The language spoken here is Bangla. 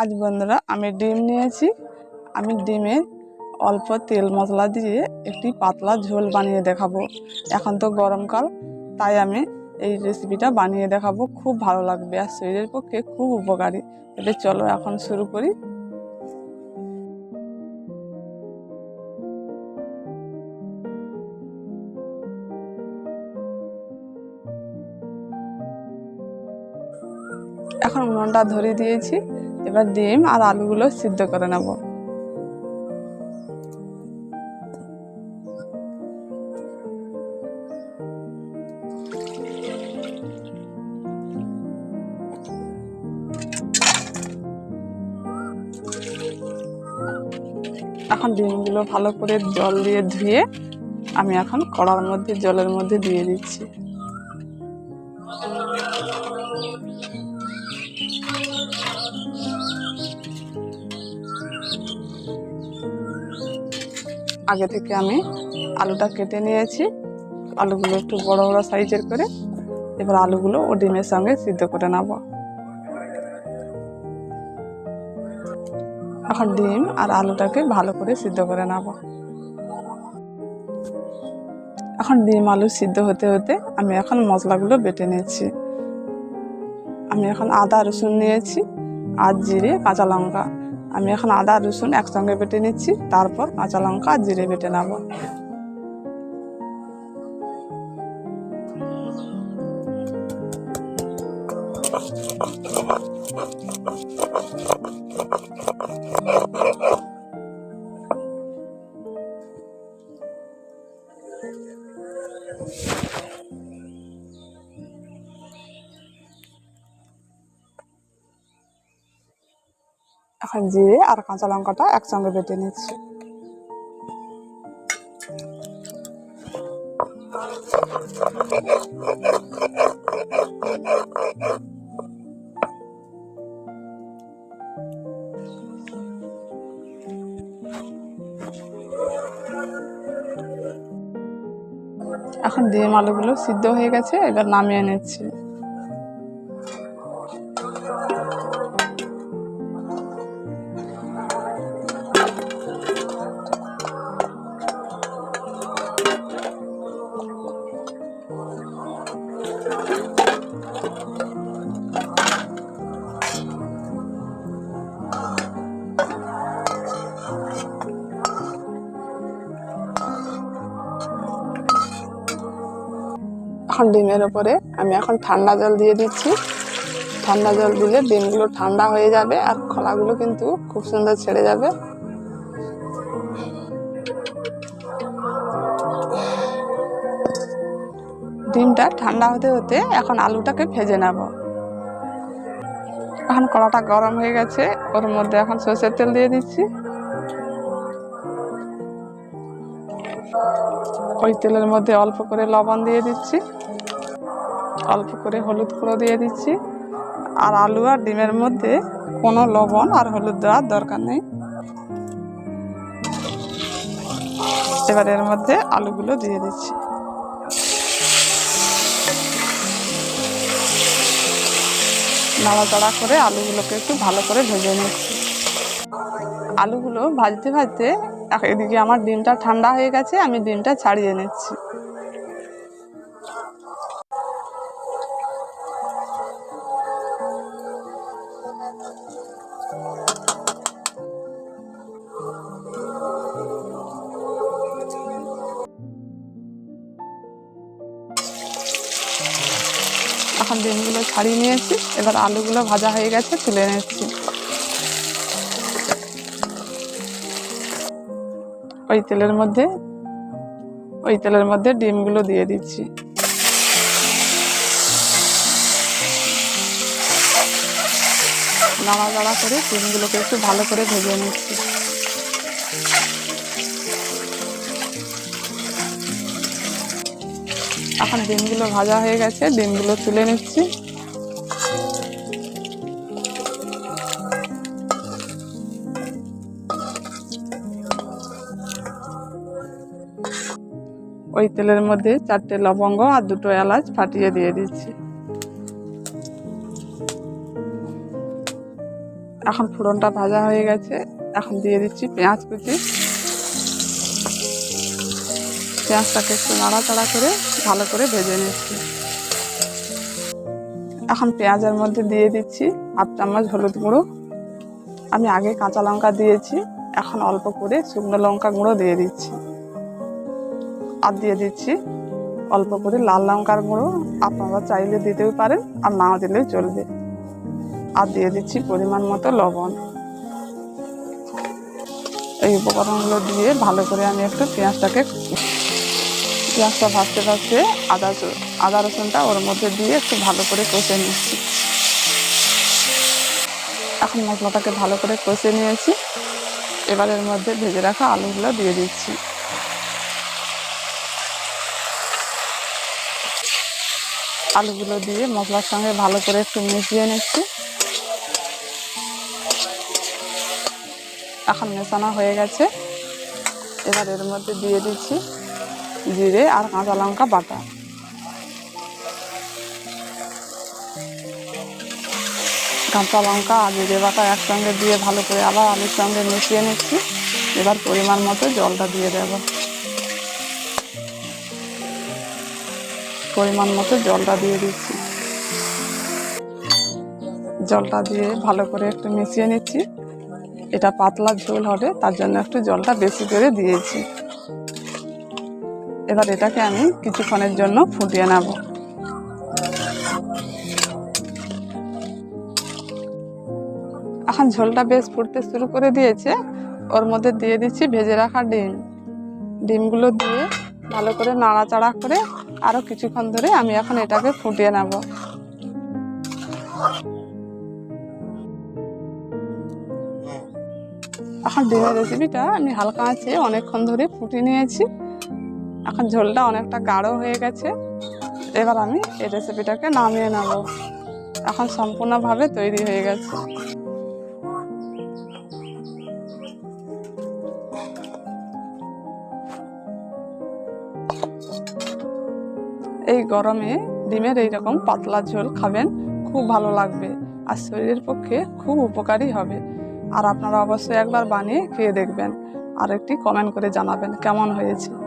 আজ বন্ধুরা আমি ডিম নিয়েছি। আমি ডিমে অল্প তেল মশলা দিয়ে একটি পাতলা ঝোল বানিয়ে দেখাবো। এখন তো গরমকাল তাই আমি এই রেসিপিটা বানিয়ে দেখাবো। খুব ভালো লাগবে আর শরীরের পক্ষে খুব উপকারী। এবার চলো এখন শুরু করি। এখন উনুনটা ধরে দিয়েছি। এবার ডিম আর আলুগুলো সিদ্ধ করে নেব। এখন ডিমগুলো ভালো করে জল দিয়ে ধুয়ে আমি এখন কড়ার মধ্যে, জলের মধ্যে দিয়ে দিচ্ছি। আগে থেকে আমি আলুটা কেটে নিয়েছি। আলুগুলো একটু বড় বড় সাইজের করে এবার আলুগুলো ও ডিমের সঙ্গে সিদ্ধ করে নেব। এখন ডিম আর আলুটাকে ভালো করে সিদ্ধ করে নেব। এখন ডিম আলু সিদ্ধ হতে হতে আমি এখন মশলাগুলো বেটে নিয়েছি। আমি এখন আদা রসুন নিয়েছি আর জিরে কাঁচা লঙ্কা। আমি এখন আদা রসুন একসঙ্গে বেটে নিচ্ছি। তারপর কাঁচা লঙ্কা জিরে বেটে নেব। এখন জিরে আর কাঁচা লঙ্কাটা একসঙ্গে বেটে নিচ্ছি। এখন ডিম আলুগুলো সিদ্ধ হয়ে গেছে, এবার নামিয়ে নিচ্ছি। ডিমের ওপরে আমি এখন ঠান্ডা জল দিয়ে দিচ্ছি। ঠান্ডা জল দিলে ডিমগুলো ঠান্ডা হয়ে যাবে আর খোলাগুলো কিন্তু খুব সুন্দর ছেড়ে যাবে। ডিমটা ঠান্ডা হতে হতে এখন আলুটাকে ভেজে নেব। এখন কড়াটা গরম হয়ে গেছে। ওর মধ্যে এখন সর্ষের তেল দিয়ে দিচ্ছি। ওই তেলের মধ্যে অল্প করে লবণ দিয়ে দিচ্ছি। অল্প করে হলুদ গুঁড়ো দিয়ে দিচ্ছি। আর আলু আর ডিমের মধ্যে কোনো লবণ আর হলুদ দেওয়ার দরকার নেই। এবার এর মধ্যে আলুগুলো দিয়ে দিচ্ছি। নাড়াচাড়া করে আলুগুলোকে একটু ভালো করে ভেজে নিচ্ছি। আলুগুলো ভাজতে ভাজতে এদিকে আমার ডিমটা ঠান্ডা হয়ে গেছে, আমি ডিমটা ছাড়িয়ে নিচ্ছি। এখন ডিমগুলো ছাড়িয়ে নিয়েছি, এবার আলুগুলো ভাজা হয়ে গেছে, তুলে নিচ্ছি। ওই তেলের মধ্যে, ওই তেলের মধ্যে ডিমগুলো দিয়ে দিচ্ছি। নাড়াচাড়া করে ডিমগুলোকে একটু ভালো করে ভেজে নিচ্ছি। এখন ডিমগুলো ভাজা হয়ে গেছে, ডিমগুলো তুলে নিচ্ছি। ওই তেলের মধ্যে চারটে লবঙ্গ আর দুটো এলাচ ফাটিয়ে দিয়ে দিচ্ছি। এখন ফোড়নটা ভাজা হয়ে গেছে। এখন দিয়ে দিচ্ছি পেঁয়াজ কুচি। পেঁয়াজটাকে একটু নাড়াচাড়া করে ভালো করে ভেজে নিচ্ছি। এখন পেঁয়াজের মধ্যে দিয়ে দিচ্ছি হাফ চামচ হলুদ গুঁড়ো। আমি আগে কাঁচা লঙ্কা দিয়েছি, এখন অল্প করে শুকনো লঙ্কা গুঁড়ো দিয়ে দিচ্ছি। আর দিয়ে দিচ্ছি অল্প করে লাল লঙ্কার গুঁড়ো। আপনারা চাইলে দিতেও পারেন, আর নাও দিলেও চলবে। আর দিয়ে দিচ্ছি পরিমাণ মতো লবণ। এই উপকরণগুলো দিয়ে ভালো করে আমি একটু পেঁয়াজটাকে পেঁয়াজটা ভাজতে ভাজতে আদা আদা রসুনটা ওর মধ্যে দিয়ে একটু ভালো করে কষে নিচ্ছি। এখন মশলাটাকে ভালো করে কষে নিয়েছি। এবার এর মধ্যে ভেজে রাখা আলুগুলো দিয়ে দিচ্ছি। আলুগুলো দিয়ে মশলার সঙ্গে ভালো করে একটু মিশিয়ে নিচ্ছি। এখন মেশানো হয়ে গেছে। এবার এর মধ্যে দিয়ে দিচ্ছি জিরে আর কাঁচা লঙ্কা বাটা। কাঁচা লঙ্কা আর জিরে বাটা একসঙ্গে দিয়ে ভালো করে আবার আলুর সঙ্গে মিশিয়ে নিচ্ছি। এবার পরিমাণ মতো জলটা দিয়ে দেব। পরিমাণ মতো জলটা দিয়ে দিচ্ছি। জলটা দিয়ে ভালো করে একটু মিশিয়ে নিচ্ছি। এটা পাতলা ঝোল হবে, তার জন্য একটু জলটা বেশি করে দিয়েছি। এবার এটাকে আমি কিছুক্ষণের জন্য ফুটিয়ে নেব। এখন ঝোলটা বেশ ফুটতে শুরু করে দিয়েছে। ওর মধ্যে দিয়ে দিচ্ছি ভেজে রাখা ডিম। ডিমগুলো দিয়ে ভালো করে নাড়াচাড়া করে আরও কিছুক্ষণ ধরে আমি এখন এটাকে ফুটিয়ে নেব। এখন ডিমের রেসিপিটা আমি হালকা আছে, অনেকক্ষণ ধরে ফুটিয়ে নিয়েছি। এখন ঝোলটা অনেকটা গাঢ় হয়ে গেছে। এবার আমি এই রেসিপিটাকে নামিয়ে নেব। এখন সম্পূর্ণভাবে তৈরি হয়ে গেছে। এই গরমে ডিমের এইরকম পাতলা ঝোল খাবেন, খুব ভালো লাগবে আর শরীরের পক্ষে খুব উপকারী হবে। আর আপনারা অবশ্যই একবার বানিয়ে খেয়ে দেখবেন। আর একটি কমেন্ট করে জানাবেন কেমন হয়েছে।